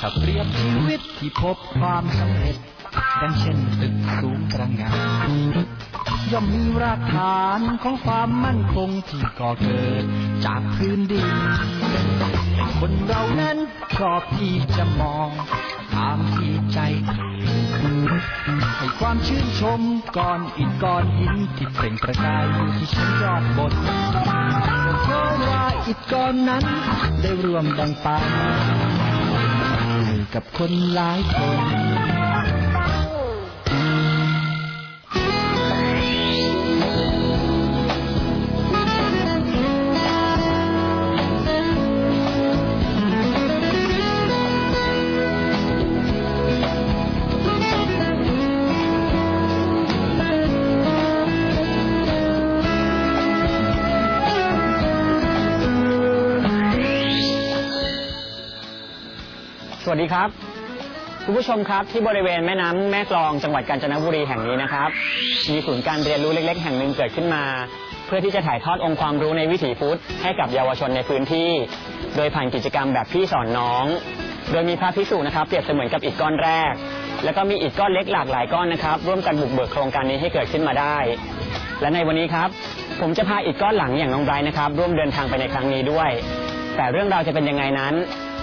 ถ้าเปรียบชีวิตที่พบความสำเร็จดังเช่นตึกสูงตระหงานย่อมมีรากฐานของความมั่นคงที่ก่อเกิดจากพื้นดิน คนเรานั้นชอบที่จะมองตามที่ใจ ให้ความชื่นชมก้อนอิฐก้อนหินที่เปล่งประกายอยู่ที่ชั้นยอดบน เพราะว่าอิฐก้อนนั้น ได้รวมดังปันกับคนหลายคน วัสดีครับ คุณผู้ชมครับที่บริเวณแม่น้ำแม่กลองจังหวัดกาญจนบุรีแห่งนี้นะครับ มีศูนย์การเรียนรู้เล็ก ๆ แห่งหนึ่งเกิดขึ้นมา เพื่อที่จะถ่ายทอดองค์ความรู้ในวิถีพุทธให้กับเยาวชนในพื้นที่ โดยผ่านกิจกรรมแบบพี่สอนน้อง โดยมีพระภิกษุนะครับเปรียบเสมือนกับอิฐก้อนแรก แล้วก็มีอิฐก้อนเล็กหลากหลายก้อนนะครับ ร่วมกันบุกเบิกโครงการนี้ให้เกิดขึ้นมาได้ และในวันนี้ครับ ผมจะพาอิฐก้อนหลังอย่างน้องไบรท์นะครับ ร่วมเดินทางไปในครั้งนี้ด้วย แต่เรื่องราวจะเป็นยังไงนั้น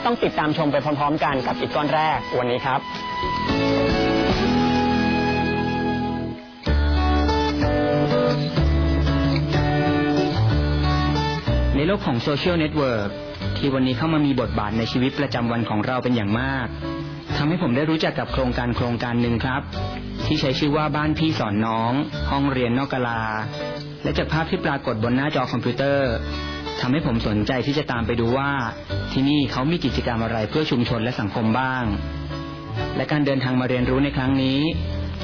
ต้องติดตามชมไปพร้อมๆ กันกับอิฐก้อนแรกวันนี้ครับ ในโลกของโซเชียลเน็ตเวิร์กที่วันนี้เข้ามามีบทบาทในชีวิตประจำวันของเราเป็นอย่างมากทำให้ผมได้รู้จักกับโครงการโครงการหนึ่งครับ ที่ใช้ชื่อว่าบ้านพี่สอนน้อง ห้องเรียนนอกกาลา และจากภาพที่ปรากฏบนหน้าจอคอมพิวเตอร์ ทำให้ผมสนใจที่จะตามไปดูว่า ที่นี่เขามีกิจกรรมอะไรเพื่อชุมชนและสังคมบ้าง และการเดินทางมาเรียนรู้ในครั้งนี้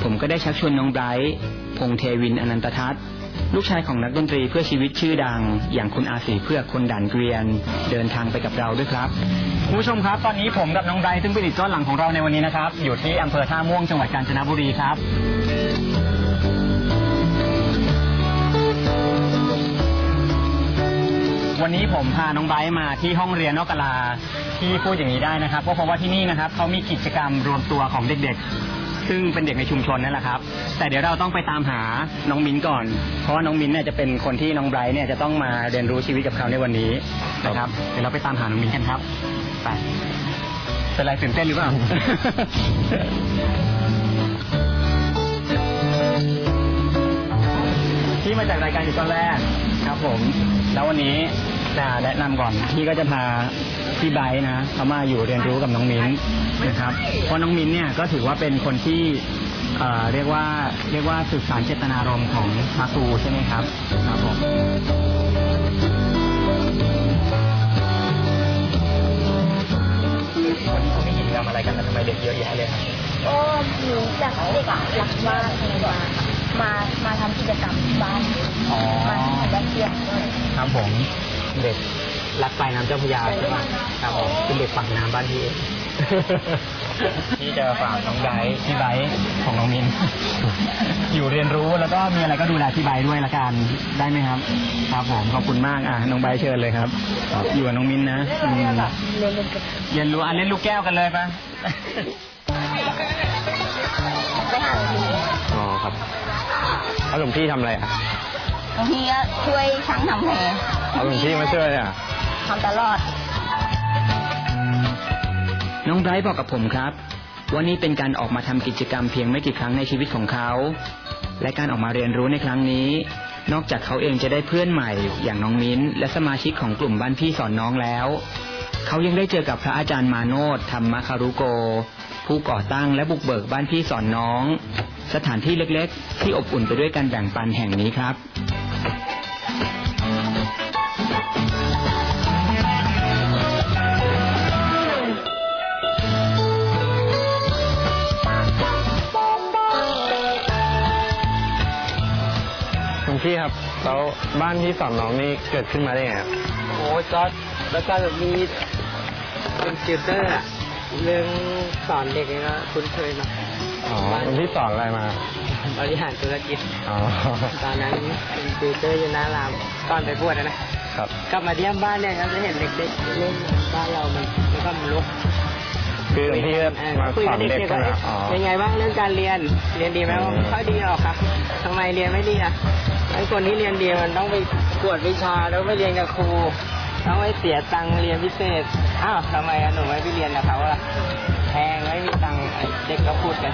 ผมก็ได้ชักชวนน้องไบรท์พงเทวินอนันตทัศน์ลูกชายของนักดนตรีเพื่อชีวิตชื่อดัง อย่างคุณอาศีเพื่อคนด่านเกวียน เดินทางไปกับเราด้วยครับคุณผู้ชมครับ ตอนนี้ผมกับน้องไบรท์ซึ่งเป็นอีกก้อนหลังของเราในวันนี้นะครับ อยู่ที่อำเภอท่าม่วงจังหวัดกาญจนบุรีครับ วันนี้ผมพาน้องไบรท์มาที่ห้องเรียนนอกกลาที่พูดอย่างนี้ได้นะครับก็เพราะว่าที่นี่นะครับเขามีกิจกรรมรวมตัวของเด็กๆ ซึ่งเป็นเด็กในชุมชนนั่นแหละครับ แต่เดี๋ยวเราต้องไปตามหาน้องมิ้นก่อน เพราะว่าน้องมิ้นเนี่ยจะเป็นคนที่น้องไบรท์เนี่ยจะต้องมาเรียนรู้ชีวิตกับเขาในวันนี้นะครับ เดี๋ยวเราไปตามหาน้องมิ้นกันครับไปเป็นไรตื่นเต้นหรือเปล่า ที่มาจากรายการอยู่ตอนแรกครับผม แล้ววันนี้ จะแนะนำก่อนพี่ก็จะพาพี่ไบร์ทนะเขามาอยู่เรียนรู้กับน้องมิ้นนะครับ เพราะน้องมิ้นเนี่ยก็ถือว่าเป็นคนที่เอ่อเรียกว่าเรียกว่าสื่อสารเจตนารมณ์ของพระครูใช่ไหมครับครับผมวันนี้เขาไม่กิจกรรมอะไรกันแต่ทำไมเด็กเยอะแยะเลยครับก็มีจากเด็กหลักบ้านอะไรมามามาทำกิจกรรมที่บ้านอ๋อมาแวะเที่ยวด้วยครับผม เด็กรักปลายน้ำเจ้าพระยาใช่ไหมครับผมเป็นเด็กปากน้ำบ้านพี่เอง ที่จะฝากน้องไบร์ทพี่ไบร์ทของน้องมิน อยู่เรียนรู้แล้วก็มีอะไรก็ดูแลพี่ไบร์ทด้วยละกันได้ไหมครับ ครับผมขอบคุณมากอะน้องไบร์ทเชิญเลยครับ อยู่กับน้องมินนะอืมเรียนเรียนกันเรียนรู้อะเล่นลูกแก้วกันเลยปะไปหาหลวงพี่อ๋อครับแล้วหลวงพี่ทำอะไรอะ บางทีก็ช่วยช่างทำแผลเอาหลวงพี่มาช่วยอะทำตลอด น้องไบรท์บอกกับผมครับ ว่านี่เป็นการออกมาทำกิจกรรมเพียงไม่กี่ครั้งในชีวิตของเขา และการออกมาเรียนรู้ในครั้งนี้ นอกจากเขาเองจะได้เพื่อนใหม่อย่างน้องมิ้น และสมาชิกของกลุ่มบ้านพี่สอนน้องแล้ว เขายังได้เจอกับพระอาจารย์มาโนดธรรมคารุโก ผู้ก่อตั้งและบุกเบิกบ้านพี่สอนน้อง สถานที่เล็กๆ ที่อบอุ่นไปด้วยการแบ่งปันแห่งนี้ครับ คุณพี่ครับแล้วบ้านที่สอนน้องนี่เกิดขึ้นมาได้ไงครับโอ้ยก็แล้วก็มีเป็นติวเตอร์อะเรื่องสอนเด็กนี่ก็คุ้นเคยมาอ๋อคุณพี่สอนอะไรมาบริหารธุรกิจ อ๋อตอนนั้นเป็นติวเตอร์อยู่หน้ารามก่อนไปบวชอะนะ ครับกลับมาเยี่ยมบ้านเนี่ยครับจะเห็นเด็กๆเล่นบ้านเรามันแล้วก็มันลุกคือหลวงพี่ก็มาคุยสอกับนเด็กเด็กๆใช่ว่าไหมเอ๊ะอ๋อเป็นไงบ้างเรื่องการเรียนเรียนดีไหมว่าไม่ค่อยดีหรอกครับทำไมเรียนไม่ดีอะไอ้ คนที่เรียนดีมันต้องไปกวดวิชาแล้วไปเรียนกับครูต้องไปเสียตังค์เรียนพิเศษอ้าวทำไมอะหนูไม่ไปเรียนกับเขาล่ะแพงไม่มีตังค์เด็กก็พูดกัน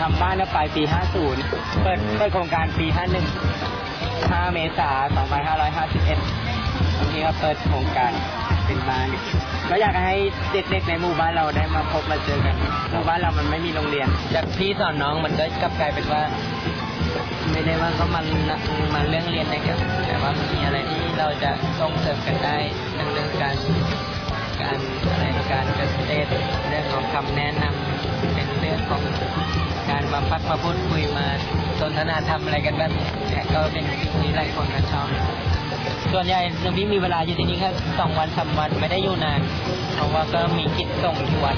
ทำบ้านแล้วปลายปี 50 เปิดเปิดโครงการปี 51 5 เมษายน2551บางทีก็เปิดโครงการเป็นบ้านก็อยากให้เด็กๆในหมู่บ้านเราได้มาพบมาเจอกันหมู่บ้านเรามันไม่มีโรงเรียนจากพี่สอนน้องมันก็กลับกลายเป็นว่า ไม่ได้ว่าเขามันมาเรื่องเรียนนะครับแต่ว่ามีอะไรที่เราจะส่งเสริมกันได้ทั้งเรื่องการการอะไรการเกษตรเรื่องของคำแนะนำเป็นเรื่องของการมาพักมาพูดคุยมาสนทนาธรรมอะไรกันแบบนี้เนี่ยก็เป็นสิ่งที่หลายคนก็ชอบ ส่วนใหญ่หลวงพี่มีเวลาอยู่ที่นี่แค่สองวันสามวันไม่ได้อยู่นานเพราะว่าก็มีกิจส่งที่วัด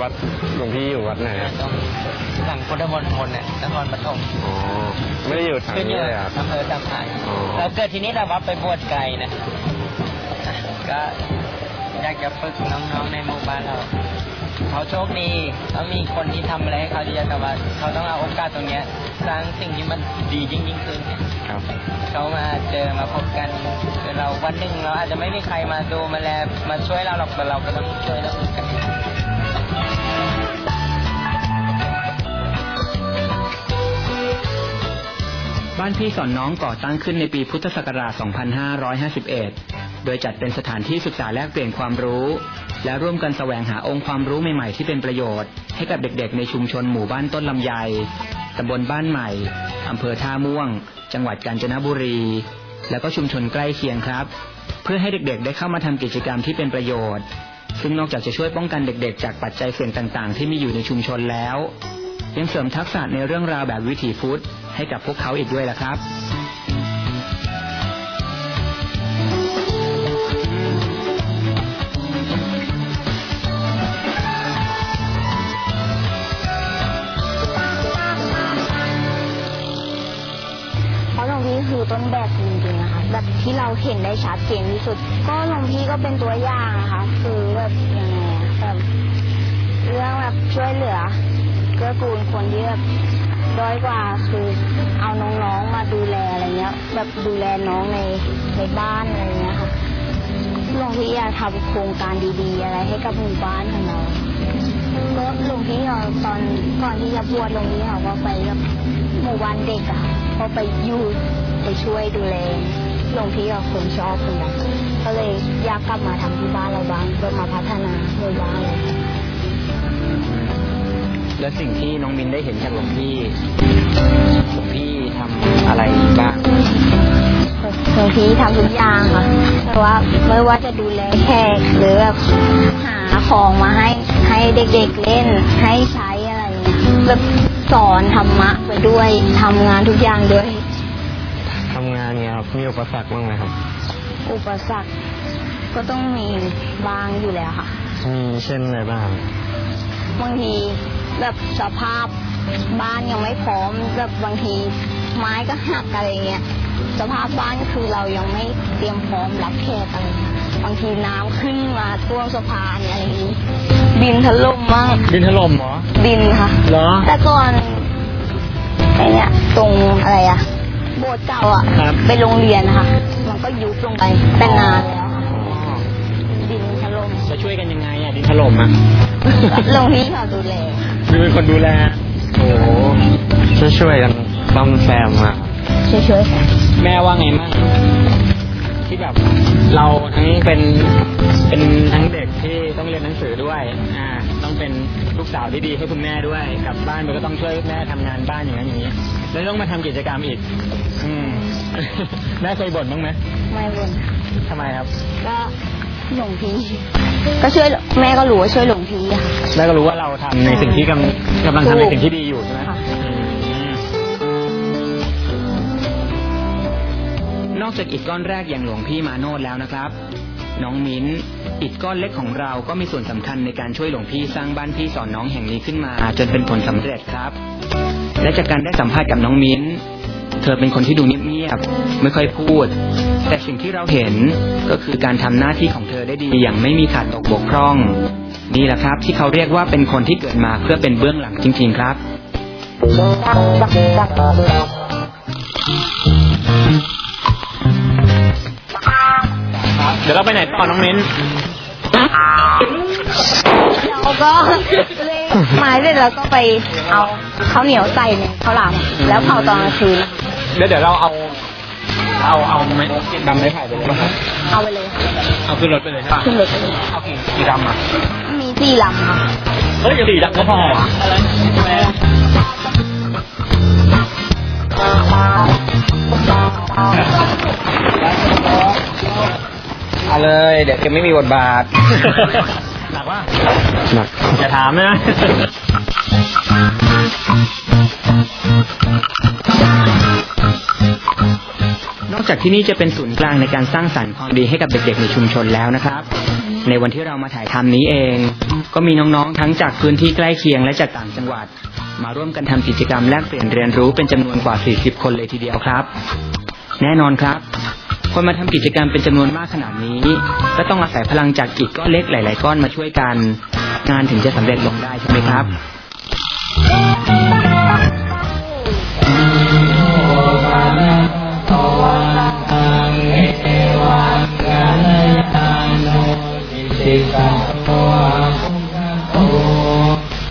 วัดหลวงพี่อยู่วัดไหนอะตรงหลังพุทธมณฑลเนี่ยนครปฐมอ๋อไม่ได้อยู่ทางขึ้นอนี้ยู่เลยครับอำเภอตำพานอ๋อเราเกิดที่นี่แต่ว่าไปบวชไกลนะอะก็อยากจะฝึกน้องๆในหมู่บ้านเรา เขาโชคดีเขามีคนที่ทำอะไรให้เขาดีแต่ว่าเขาต้องเอาโอกาสตรงเนี้ยสร้างสิ่งที่มันดียิ่งยิ่งๆขึ้นเนี่ยครับเขามาเจอมาพบกันคือเราวันหนึ่งเราอาจจะไม่มีใครมาดูมาแลมาช่วยเราหรอกแต่เราก็ต้องช่วยเราเหมือนกันบ้านพี่สอนน้องก่อตั้งขึ้นในปีพุทธศักราช 2551 โดยจัดเป็นสถานที่ศึกษาแลกเปลี่ยนความรู้ และร่วมกันแสวงหาองค์ความรู้ใหม่ๆ ที่เป็นประโยชน์ ให้กับเด็กๆ ในชุมชนหมู่บ้านต้นลำไยตำบลบ้านใหม่อำเภอท่าม่วง จังหวัดกาญจนบุรี แล้วก็ชุมชนใกล้เคียงครับ เพื่อให้เด็กๆ ได้เข้ามาทำกิจกรรมที่เป็นประโยชน์ ซึ่งนอกจากจะช่วยป้องกันเด็กๆ จากปัจจัยเสี่ยงต่างๆ ที่มีอยู่ในชุมชนแล้ว ยังเสริมทักษะในเรื่องราวแบบวิถีฟุตให้กับพวกเขาอีกด้วยล่ะครับ เห็นได้ชัดเจนที่สุด ก็หลวงพี่ก็เป็นตัวอย่างนะคะ คือแบบยังไงอะแบบเรื่องแบบช่วยเหลือเกื้อกูลคนที่แบบด้อยกว่าคือเอาน้องๆมาดูแลอะไรเงี้ย แบบดูแลน้องในในบ้านอะไรเงี้ยค่ะหลวงพี่อยากทำโครงการดีๆ อะไรให้กับหมู่บ้านของเราก็หลวงพี่เขาตอนก่อนที่จะบวชหลวงพี่เขาก็ไปแบบหมู่บ้านเด็กอะค่ะก็ไปอยู่ไปช่วยดูแล หลวงพี่เขาคนชอบคนนั้นก็เลยอยากกลับมาทำที่บ้านเราบ้างเพื่อมาพัฒนาหมู่บ้านเราและสิ่งที่น้องมินได้เห็นจากหลวงพี่หลวงพี่ทำอะไรบ้างหลวงพี่ทำทุกอย่างค่ะแต่ว่าไม่ว่าจะดูแลแขกหรือแบบหาของมาให้ให้เด็กๆเล่นให้ใช้อะไรเงี้ยแบบสอนธรรมะไปด้วยทำงานทุกอย่างด้วย มีอุปสรรคบ้างไหมครับ อุปสรรคก็ต้องมีบางอยู่แล้วค่ะ มีเช่นอะไรบ้างบางทีแบบสภาพบ้านยังไม่พร้อมแบบบางทีไม้ก็หักอะไรเงี้ยสภาพบ้านคือเรายังไม่เตรียมพร้อมรับแขกอะไรเงี้ยบางทีน้ำขึ้นมาท่วมสะพานอะไรอย่างนี้ดินถล่มมากดินถล่มเหรอดินค่ะเหรอแต่ก่อนไอเนี่ยตรงอะไรอะ โบสถ์เก่าอะครับ เป็นโรงเรียนนะคะมันก็ยุบลงไปเป็นนานแล้วค่ะดินถล่มจะช่วยกันยังไงอะดินถล่มอะหลวงพี่เขาดูแลมีเป็นคนดูแล โอ้โหช่วยช่วยๆกันต้อมแซมอะ ช่วยๆกันแม่ว่าไงมั่งที่แบบ เราทั้งเป็นเป็นทั้งเด็กที่ต้องเรียนหนังสือด้วยอ่า ต้องเป็นลูกสาวที่ดีให้คุณแม่ด้วย กลับบ้านมันก็ต้องช่วยแม่ทำงานบ้านอย่างนั้นอย่างนี้ แล้วต้องมาทำกิจกรรมอีก อืมแม่เคยบ่นบ้างไหมไม่บนทำไมครับ ก็หลวงพี่ก็ช่วยแม่ก็รู้ว่าช่วยหลวงพี่อะค่ะแม่ก็รู้ว่าเราทำในสิ่งที่กำกำลังทำในสิ่งที่ดีอยู่ใช่ไหมค่ะอืมนอกจากอิฐก้อนแรกอย่างหลวงพี่มาโนดแล้วนะครับ น้องมิ้นอิฐก้อนเล็กของเราก็มีส่วนสำคัญในการช่วยหลวงพี่สร้างบ้านพี่สอนน้องแห่งนี้ขึ้นมา จนเป็นผลสำเร็จครับ และจากการได้สัมภาษณ์กับน้องมิ้น เธอเป็นคนที่ดูเงียบๆไม่ค่อยพูดแแต่สิ่งที่เราเห็นก็คือการทำหน้าที่ของเธอได้ดีอย่างไม่มีขาดตกบกพร่อง นี่แหละครับ ที่เขาเรียกว่าเป็นคนที่เกิดมาเพื่อเป็นเบื้องหลังจริง ๆ ครับ เดี๋ยวเราไปไหนต่อน้องมิ้น แล้วก็เลยมาเสร็จแล้วก็ไปเอาข้าวเหนียวใส่ในข้าวหลามแล้วเผาตอนกลางคืนเดี๋ยวเดี๋ยวเราเอา เอาเอาไม้ดำไม้ไผ่ไปเลยป่ะครับเอาไปเลยเอาขึ้นรถไปเลยใช่ป่ะขึ้นรถไปเลยเอากี่กี่ดำอะมีสี่ลำค่ะเฮ้ยสี่ดำก็พอ เอาเลย เดี๋ยวจะไม่มีบทบาท หนักว่าหนักอย่าถามนะนอกจากที่นี่จะเป็นศูนย์กลางในการสร้างสรรค์ความดีให้กับเด็กๆในชุมชนแล้วนะครับ ในวันที่เรามาถ่ายทำนี้เอง ก็มีน้องๆทั้งจากพื้นที่ใกล้เคียงและจากต่างจังหวัด มาร่วมกันทำกิจกรรมแลกเปลี่ยนเรียนรู้เป็นจำนวนกว่า 40 คนเลยทีเดียวครับ แน่นอนครับ คนมาทำกิจกรรมเป็นจำนวนมากขนาดนี้ ก็ต้องอาศัยพลังจากอิฐก้อนเล็กหลาย ๆ ก้อนมาช่วยกัน งานถึงจะสำเร็จลงได้ใช่ไหมครับ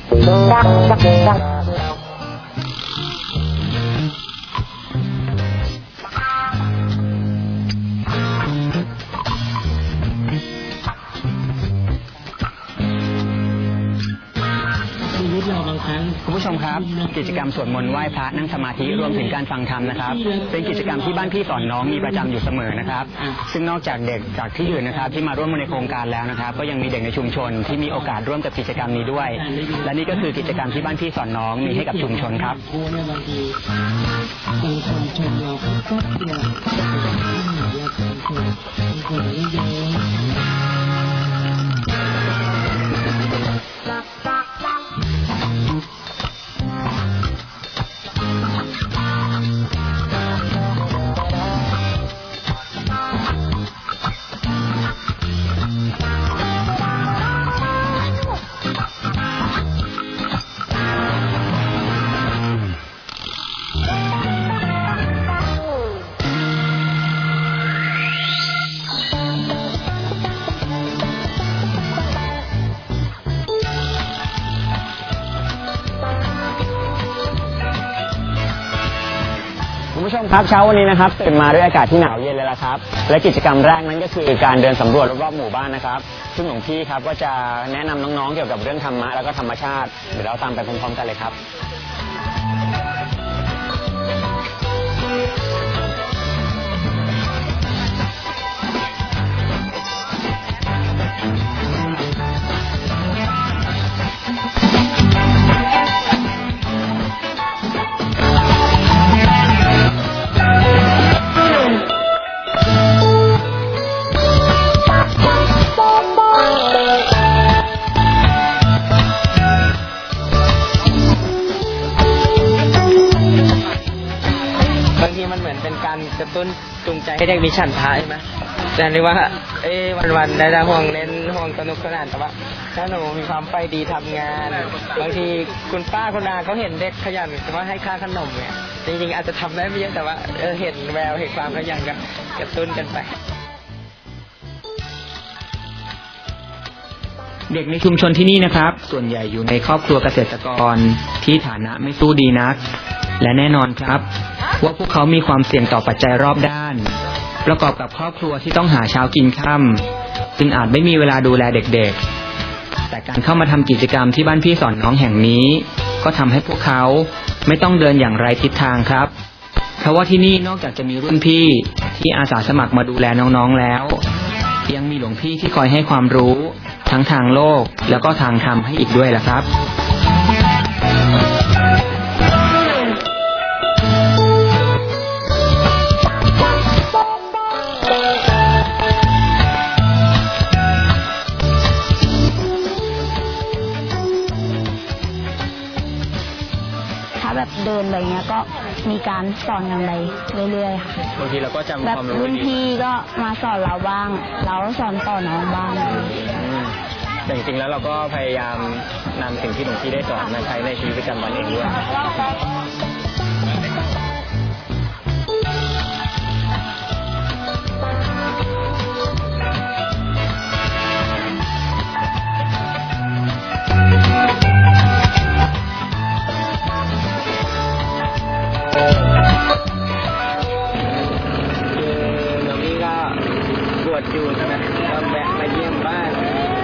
คุณผู้ ชมครับ กิจกรรมสวดมนต์ไหว้พระนั่งสมาธิรวมถึงการฟังธรรมนะครับ เป็นกิจกรรมที่บ้านพี่สอนน้องมีประจำอยู่เสมอนะครับ ซึ่งนอกจากเด็กจากที่อื่นนะครับ ที่มาร่วมในโครงการแล้วนะครับ ก็ยังมีเด็กในชุมชนที่มีโอกาสร่วมกับกิจกรรมนี้ด้วย และนี่ก็คือกิจกรรมที่บ้านพี่สอนน้องมีให้กับชุมชนครับคุณผู้ชมค รับเช้าวันนี้นะครับตื่นมาด้วยอากาศที่หนาวเย็นเลยละครับ และกิจกรรมแรกนั้นก็คือการเดินสำรวจรอบๆหมู่บ้านนะครับ ซึ่งหลวงพี่ครับก็จะแนะนำน้องๆเกี่ยวกับเรื่องธรรมะแล้วก็ธรรมชาติเดี๋ยวเราตามไปพร้อมๆกันเลยครับ เด็กมีฉันทะใช่ไหมแต่เรียกว่า เอ้วันๆได้แต่ห่วงเล่นห่วงสนุกสนานแต่ว่า ถ้าหนูมีความไปดีทำงานบางทีคุณป้าคุณอาเขาเห็นเด็กขยันแต่ว่าให้ค่าขนมเนี่ยจริงๆอาจจะทำได้ไม่เยอะแต่ว่าเออเห็นแววเห็นความขยันก็กระตุ้นกันไป เด็กในชุมชนที่นี่นะครับ ส่วนใหญ่อยู่ในครอบครัวเกษตรกรที่ฐานะไม่สู้ดีนัก และแน่นอนครับ ว่าพวกเขามีความเสี่ยงต่อปัจจัยรอบด้าน ประกอบกับครอบครัวที่ต้องหาเช้ากินค่ำจึงอาจไม่มีเวลาดูแลเด็กๆ แต่การเข้ามาทำกิจกรรมที่บ้านพี่สอนน้องแห่งนี้ ก็ทำให้พวกเขาไม่ต้องเดินอย่างไรทิศทางครับ เพราะว่าที่นี่นอกจากจะมีรุ่นพี่ที่อาสาสมัครมาดูแลน้องๆแล้ว ยังมีหลวงพี่ที่คอยให้ความรู้ ทั้งทางโลกแล้วก็ทางธรรมให้อีกด้วยล่ะครับ มีการสอนกันไปเรื่อยๆค่ะบางทีเราก็จำแบบความรู้รุ่นดีพี่ก็มาสอนเราบ้าง เราก็สอนต่อน้องบ้าง อืมแต่จริงๆแล้วเราก็พยายามนำสิ่งที่หลวงพี่ได้สอนมาใช้ในชีวิตประจำวันเองด้วย บวชอยู่ใช่ไหมก็แวะมาเยี่ยมบ้าน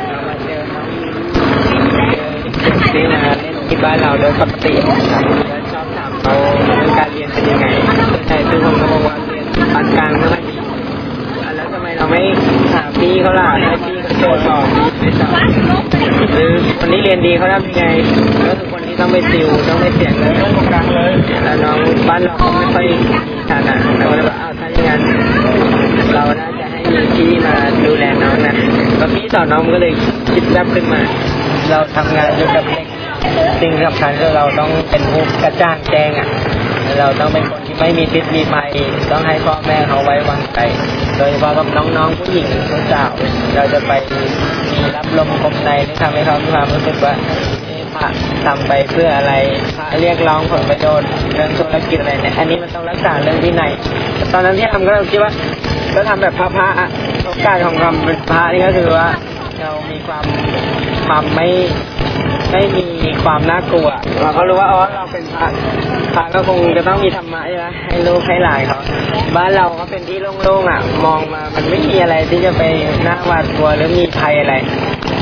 เรามาเจอน้องนี่เจอที่มาเล่นที่บ้านเราโดยปกติแล้วชอบถามเขาเรื่องการเรียนเป็นยังไงใช่ทุกคนก็บอกว่าเรียนปานกลางไม่ค่อยดีแล้วทำไมเราไม่ถามพี่เขาล่ะให้พี่เขาโจทย์บอกพี่ไปสอนหรือคนที่เรียนดีเขาทำยังไงก็คือคนที่ต้องไปติวต้องไปเสียงเลยกลางเลยแล้วน้องบ้านเราเขาไม่ค่อยมีฐานะเราเลยว่าอ้าวถ้าอย่างนั้นเราน่า จะให้มีพี่มาดูแลน้องนะตอนพี่สอนน้องก็เลยคิดแวบขึ้นมา เราทำงานอยู่กับเด็กสิ่งสำคัญคือเราต้องเป็นผู้กระจ่างแจ้งอะ เราต้องเป็นคนที่ไม่มีพิษมีภัยต้องให้พ่อแม่เขาไว้วางใจ โดยเฉพาะกับน้องๆผู้หญิงผู้สาวเราจะไปมีรับลมคมในที่ทำให้เขามีความรู้สึกว่า พระทำไปเพื่ออะไรพระเรียกร้องผลประโยชน์เรื่องธุรกิจอะไรเนี่ยอันนี้มันต้องรักษาเรื่องที่ไหน ตอนนั้นที่ทำก็เราคิดว่าก็ทำแบบพระพระอะโอกาสของความเป็นพระนี่ก็คือว่าเรามีความความไม่ไม่มีความน่ากลัว เราก็รู้ว่าอ๋อเราเป็นพระพระก็คงจะต้องมีธรรมะใช่ไหมให้ลูกให้หลานเขาบ้านเราก็เป็นที่โล่งๆอะ มองมามันไม่มีอะไรที่จะไปน่าหวาดกลัวหรือมีภัยอะไร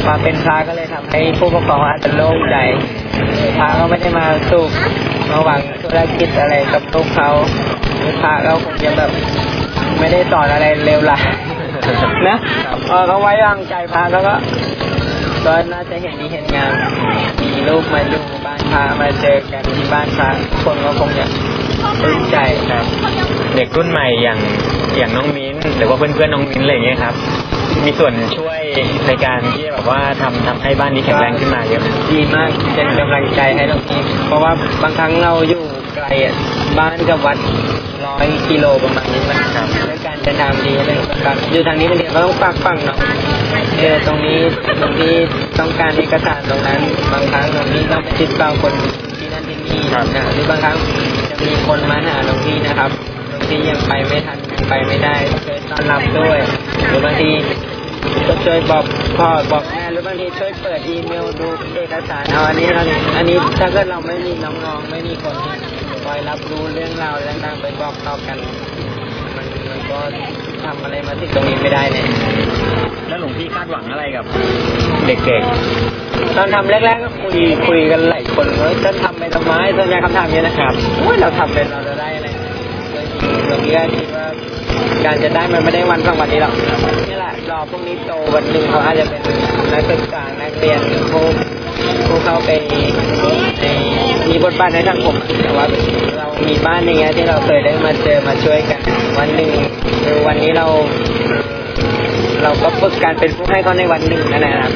มาเป็นพระก็เลยทำให้ผู้ปกครองอาจจะโล่งใจพระก็ไม่ได้มาสูบมาหวังธุรกิจอะไรกับลูกเขาหรือพระก็คงจะแบบไม่ได้สอนอะไรเร็วละนะเออเขาไว้วางใจพระแล้วก็ก็น่าจะเห็นดีเห็นงามมีลูกมาอยู่บ้านพระมาเจอกันที่บ้านพระคนก็คงจะปลื้ใจครับ เด็กรุ่นใหม่อย่างอย่างน้องมิ้นหรือว่าเพื่อนๆน้องมิ้นอะไรอย่างเงี้ยครับ มีส่วนช่วย ในการที่จะแบบว่าทำทำให้บ้านนี้แข็งแรงขึ้นมาเยอะไหมดีมากเป็นกำลังใจให้น้องพีเพราะว่าบางครั้งเราอยู่ไกลอะบ้านกับวัดร้อยกิโลประมาณนี้นะครับด้วยการเดินทางดีเลยครับอยู่ทางนี้บางทีก็ต้องฝากฟังเนาะเจอตรงนี้ตรงที่ต้องการเอกสารตรงนั้น บางครั้งตรงนี้ต้องไปติดต่อคนที่นั่นที่นี่นะหรือบางครั้งจะมีคนมาหาหลวงพี่นะครับหลวงพี่ยังไปไม่ทันยังไปไม่ได้ช่วยต้อนรับด้วย หรือบางที ก็ช่วยบอกพ่อบอกแม่หรือบางทีช่วยเปิดอีเมลดูเอกสารเอาอันนี้อันนี้อันนี้ถ้าเกิดเราไม่มีน้องๆไม่มีคนที่คอยรับรู้เรื่องราวต่างๆไปบอกต่อกัน มันมันก็ทำอะไรมาถึงตรงนี้ไม่ได้เนี่ยแล้วหลวงพี่คาดหวังอะไรกับ เด็กตอนทำแรกๆก็คุยคุยกันหลายคนว่าจะทำไปทำไมส่วนใหญ่คำถามเนี้ยนะครับโอ้ยเราทำเป็นเราจะได้อะไรโดยที่เราคิดว่า การจะได้มันไม่ได้วันสองวันนี้หรอกนี่แหละรอพวกนี้โตวันหนึ่งเขาอาจจะเป็นนักศึกษานักเรียนผู้ผู้เข้าไปในมีบทบาทในสังคมแต่ว่าเรามีบ้านอย่างเงี้ยที่เราเคยได้มาเจอมาช่วยกัน วันหนึ่งหรือวันนี้เรา เราก็ฝึกการเป็นผู้ให้เขาในวันหนึ่งนั่นแหละนะ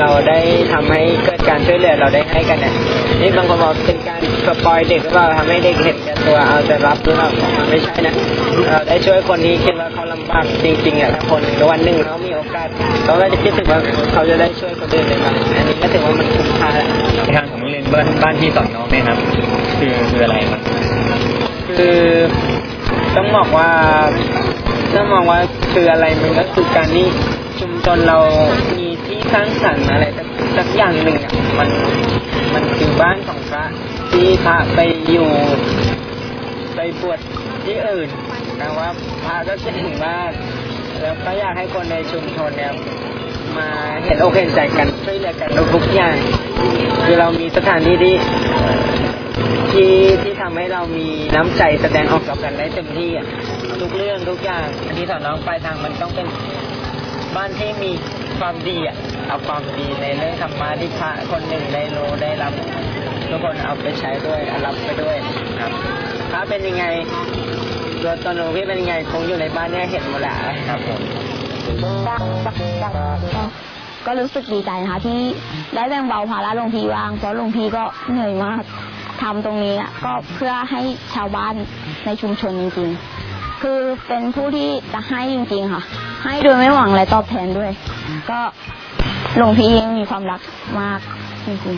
เราได้ทำให้เกิดการช่วยเหลือเราได้ให้กันเนี่ยนี่บางคนบอกเป็นการสปอยเด็กหรือเปล่าทำให้เด็กเห็นแก่ตัวเอาแต่รับหรือเปล่ามันไม่ใช่นะเราได้ช่วยคนที่คิดว่าเขาลำบากจริงๆอะถ้าคนหนึ่งวันหนึ่งเขามีโอกาสเขาก็จะคิดถึงว่าเขาจะได้ช่วยคนอื่นเลยครับอันนี้ก็ถือว่ามันคุ้มค่าแล้วทางของโรงเรียนบ้านบ้านที่สอนน้องเนี่ยครับ คือคืออะไรครับคือต้องบอกว่า ต้องมองว่าคืออะไรมันก็คือการที่ชุมชนเรามีที่สร้างสรรค์อะไรสักอย่างหนึ่งอะมันมันคือบ้านของพระที่พระไปอยู่ไปบวชที่อื่นแต่ว่าพระก็เก่งมากแล้วก็อยากให้คนในชุมชนเนี่ยมาเห็นอกเห็นใจกันช่วยเหลือกันทุกอย่าง คือเรามีสถานที่ที่ที่ที่ทำให้เรามีน้ำใจแสดงออกกับกันได้เต็มที่อะ ทุกเรื่องทุกอย่างที่สอนน้องปลายทางมันต้องเป็นบ้านที่มีความดีอะเอาความดีในเรื่องธรรมะที่พระคนหนึ่งได้รู้ได้รับทุกคนเอาไปใช้ด้วยรับไปด้วยครับพระเป็นยังไงตัวตนหลวงพี่เป็นยังไงคงอยู่ในบ้านเนี่ยเห็นหมดแหละครับผมก็รู้สึกดีใจนะคะที่ได้แบ่งเบาภาระหลวงพี่บ้าง เพราะหลวงพี่ก็เหนื่อยมากทำตรงนี้ก็เพื่อให้ชาวบ้านในชุมชนจริงๆ คือเป็นผู้ที่จะให้จริงๆค่ะ ให้โดยไม่หวังอะไรตอบแทนด้วย ก็หลวงพี่มีความรักมากจริง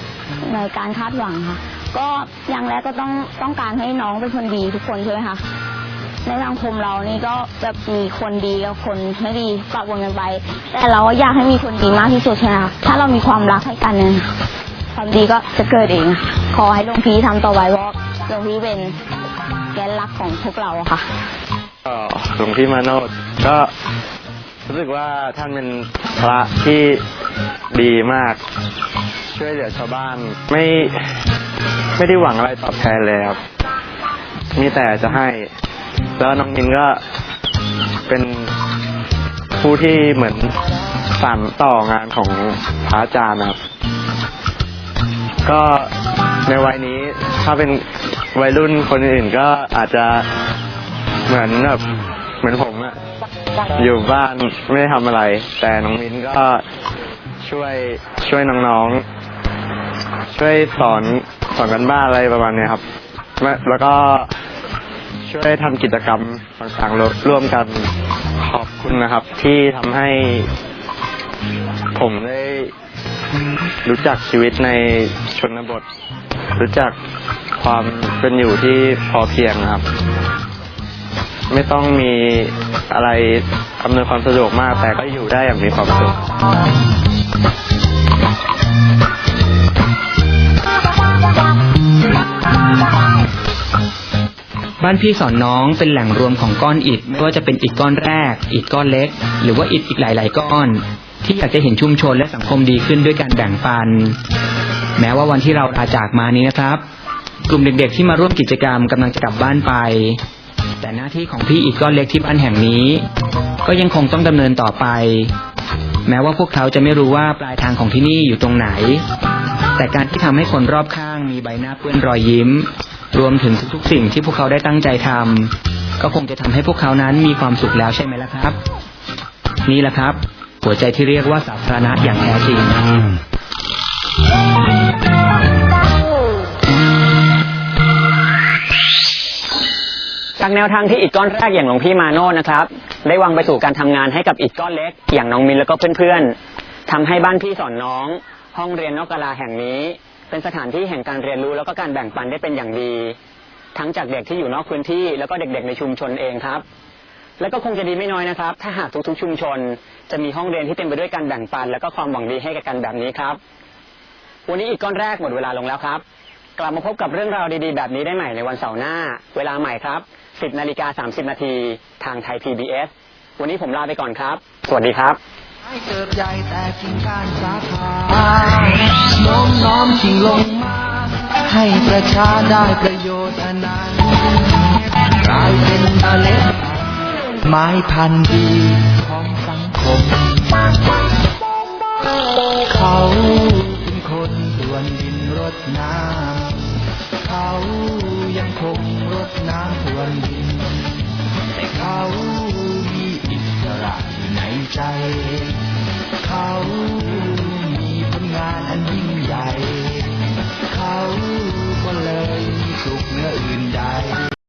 ๆในการคาดหวังค่ะ ก็อย่างแรกก็ต้องต้องการให้น้องเป็นคนดีทุกคนใช่ไหมคะในสังคมเรานี่ก็แบบมีคนดีกับคนไม่ดีปะปนกันไปแต่เราก็อยากให้มีคนดีมากที่สุดใช่ไหมคะถ้าเรามีความรักให้กันเนี่ยความดีก็จะเกิดเอง ขอให้หลวงพี่ทำต่อไปเพราะหลวงพี่เป็น แกนหลักของพวกเราค่ะ ก็หลวงพี่มาโนดก็รู้สึกว่าท่านเป็นพระที่ดีมาก ช่วยเหลือชาวบ้านไม่ไม่ได้หวังอะไรตอบแทนเลยครับมีแต่จะให้ แล้วน้องมินก็เป็นผู้ที่เหมือนสานต่องานของพระอาจารย์นะครับ ก็ในวัยนี้ถ้าเป็น วัยรุ่นคนอื่นก็อาจจะเหมือนแบบเหมือนผมอะอยู่บ้านไม่ได้ทำอะไร แต่น้องมิ้นก็ช่วยช่วยน้องๆช่วยสอนสอนกันบ้านอะไรประมาณเนี้ยครับ และแล้วก็ช่วยทำกิจกรรมต่างๆร่วมกันขอบคุณนะครับ ที่ทำให้ผมได้ รู้จักชีวิตในชนบท รู้จักความเป็นอยู่ที่พอเพียงครับ ไม่ต้องมีอะไรอำนวยความสะดวกมาก แต่ก็อยู่ได้อย่างมีความสุขบ้านพี่สอนน้องเป็นแหล่งรวมของก้อนอิฐไม่ว่าจะเป็นอิฐก้อนแรก อิฐก้อนเล็ก หรือว่าอิฐอีกหลาย ๆ ก้อน ที่อยากจะเห็นชุมชนและสังคมดีขึ้นด้วยการแบ่งปัน แม้ว่าวันที่เราลาจากมานี้นะครับ กลุ่มเด็กๆที่มาร่วมกิจกรรมกำลังจะกลับบ้านไป แต่หน้าที่ของพี่อิฐก้อนเล็กที่บ้านแห่งนี้ ก็ยังคงต้องดำเนินต่อไป แม้ว่าพวกเขาจะไม่รู้ว่าปลายทางของที่นี่อยู่ตรงไหน แต่การที่ทำให้คนรอบข้างมีใบหน้าเปื้อนรอยยิ้ม รวมถึงทุกๆ สิ่งที่พวกเขาได้ตั้งใจทำก็คงจะทำให้พวกเขานั้นมีความสุขแล้วใช่ไหมล่ะครับ นี่แหละครับ หัวใจที่เรียกว่าสาธารณะอย่างแท้จริง จากแนวทางที่อิฐก้อนแรกอย่างหลวงพี่มาโนดนะครับ ได้วางไปสู่การทำงานให้กับอิฐก้อนเล็ก อย่างน้องมินแล้วก็เพื่อนๆทำให้บ้านพี่สอนน้อง ห้องเรียนนอกกาลาแห่งนี้ เป็นสถานที่แห่งการเรียนรู้แล้วก็การแบ่งปันได้เป็นอย่างดี ทั้งจากเด็กที่อยู่นอกพื้นที่ แล้วก็เด็กๆในชุมชนเองครับ และก็คงจะดีไม่น้อยนะครับ ถ้าหากทุกๆชุมชน จะมีห้องเรียนที่เต็มไปด้วยการแบ่งปัน และก็ความหวังดีให้กับกันแบบนี้ครับ วันนี้อีกก้อนแรกหมดเวลาลงแล้วครับ กลับมาพบกับเรื่องราวดีๆ แบบนี้ได้ใหม่ในวันเสาร์หน้า เวลาใหม่ครับ 10นาฬิกา30นาทีทางไทย PBS วันนี้ผมลาไปก่อนครับ สวัสดีครับให้เติบใหญ่แต่กิ่งก้านสาขาโน้มน้อมชิงลงมา ให้ประชาได้ประโยชน์อนันต์กลายเป็นเมล็ดไม้พันธุ์ดีของ ม เขาเป็นคนส่วนดินรถน้ำเขายังคงรถน้ำส่วนดิน แต่เขามีอิสระอพในใจ เขามีผลงานอันยิ่งใหญ่ เขาก็เลยสุขเหนืออื่นใด